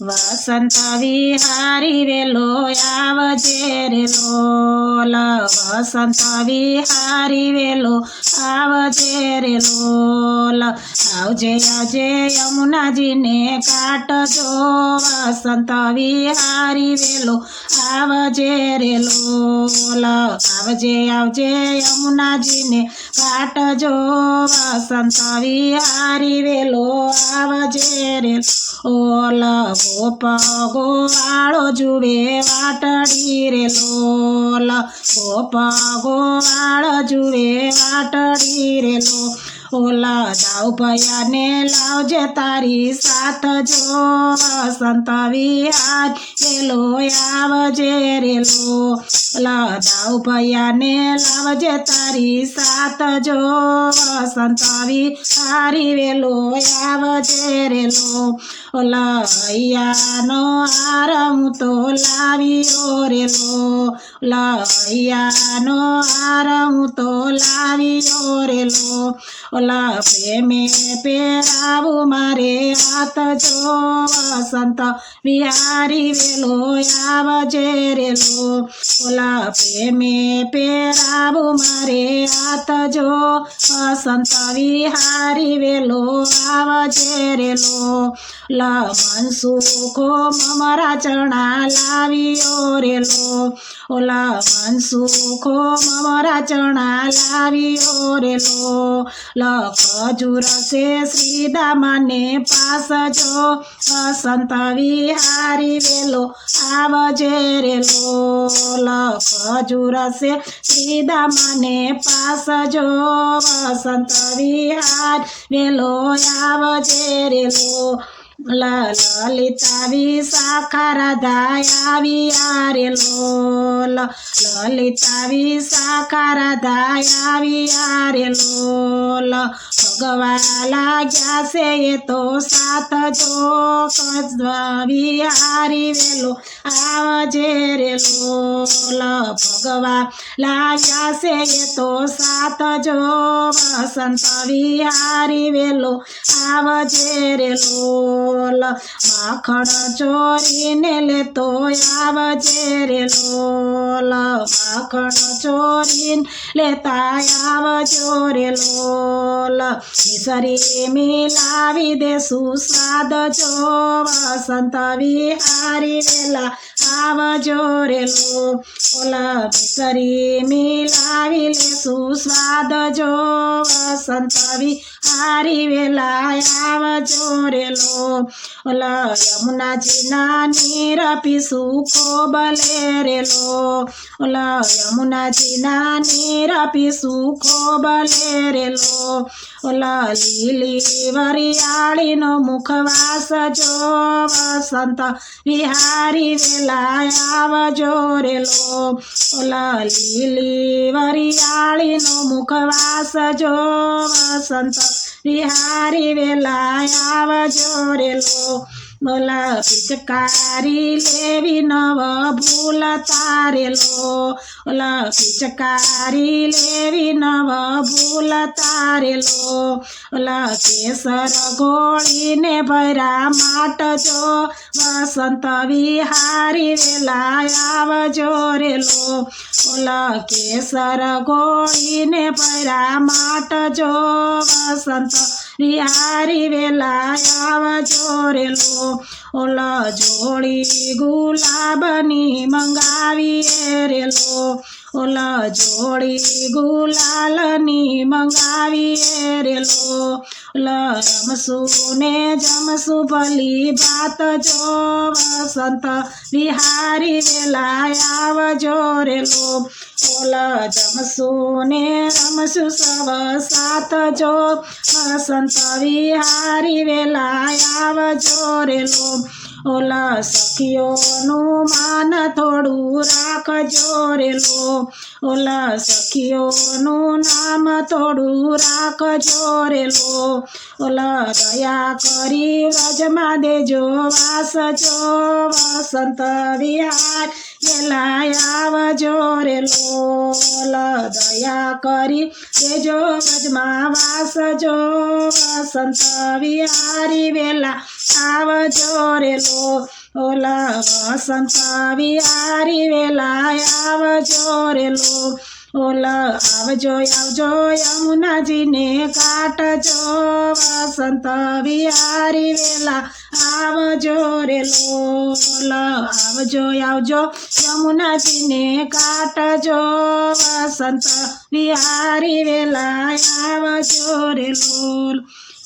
વસંત વિહારી વેલો આવજે રે લોલ. વસંત વિહારી વેલો આવજે રે લોલ. આવજે આવજે યમુનાજીને કાટજો. વસંત વિહારી વેલો આવજે રે લોલ. આવજે આવજે યમુનાજીને કાટજો. વસંત વિહારી વેલો આવજે રે ઓલ ગોપ ગોવાળો જુએ વાટડી રે લોલ ગોપાળો જુએ વાટડી રે લો ઓલા દાવ ભયાને લાવજે તારી સાથ જો. સંત વિહાર રેલો આવજે રેલો. ઓલા દાવ ભયાને લાવજે તારી સાથ જો. સંત વિહારી વેલો આવજે રેલો. ઓલા હૈયાનો હાર હું તો લાવ્યો રેલો. ઓલા હું તો લાવ્યો રે લો ઓલા પ્રેમે પહેરાવું મારે હાથ જો વસંત વિહારી વેલો આવજે રેલો. ઓલા પ્રેમે પહેરાવું મારે હાથ જો વસંત વિહારી વેલો આવજે રેલો. લો લા મનસુખો મમરા ચણા લાવ્યો રેલો. ઓલા મનસુખો મમરા ચણા લાવ્યો રે લખજુર છે શ્રીદામાને પાસ જો વસંત વિહારી વેલો આવજે રેલો લખજુર છે શ્રીદામાને પાસ જો વસંત વિહાર વેલો આવજે રેલો લલિતા વિશાખા રાધા આવ્યા રે લોલ લલિતા વિશાખા દાયાવી આવ્યા રે લોલ ભગવા લાગ્યા છે એ તો સાત જો વિહારી વેલો આવજે રે લોલ ભગવા લાગ્યા છે એ તો સાત જો વસંત વિહારી વેલો આવજે રે લોલ માખણ ચોરીને લેતો, આવજે રે લોલ માખણ ચોરીન લેતા આવજો રે લોલ. વિસરી મિલાવી દે સ્વાદ જો વસંત વિહારી વેલા આવજો રે લો. ઓલા વિસરી મિલાવી લેશું સ્વાદ જો વસંત વિહારી વેલા આવજો રે લો. ઓલા યમુનાજીના નીર પીશું ખોબલે રે લો. ઓલા યમુનાજીના નીર પીશું ખોબલે રે ઓલા વરિયાળીનો મુખવાસ જો વસંત વિહારી વેલા આવજો રેલો. ઓલા લીલી વરિયાળીનો મુખવાસ જો વસંત વિહારી વેલા આવજો રે લો બોલા પિચકારી લેવી નવ ભૂલ તારેલો ઓલા પિચકારી લેવી નવ ભૂલ તારેલો ઓલા કેસર ગોળીને ભૈરા માટજો વસંત વિહારી વેલા આવજો રેલો ઓલા કેસર ગોળીને ભૈરા માટજો વસંત વિહારી વેલા આવજો રેલો ઓલા જોડી ગુલાબની મંગાવી રેલો. ઓલા જોડી ગુલાલની મંગાવી રેલો. રમસુ ને જમસુ ભલી ભાત જો વસંત વિહારી વેલા આવજો રેલો. ઓલા જમસુ ને રમસુ સવ સાત જો વસંત વિહારી વેલા આવજો રેલો. ઓલા સખીઓનું માન થોડું રાખજો રેલો ઓલા સખીઓનું નામ થોડું રાખજો રેલો ઓલા દયા કરી વ્રજમાં દેજો વાસજો. વસંત વિહાર વેલા આવજો રેલો ઓલા દયા કરી દેજો વ્રજમાં વાસજો. વસંત વિહારી વેલા આવજો રે ઓલા વસંત વિહારી વેલા આવ રે લો. ઓલા આવજો આવજો, યમુનાજીને કાટજો. વસંત વિહારી વેલા આવજો રેલો ઓલા આવજો આવજો, યમુનાજીને કાટજો. વસંત વિહારી વેલા આવજો રે લોલ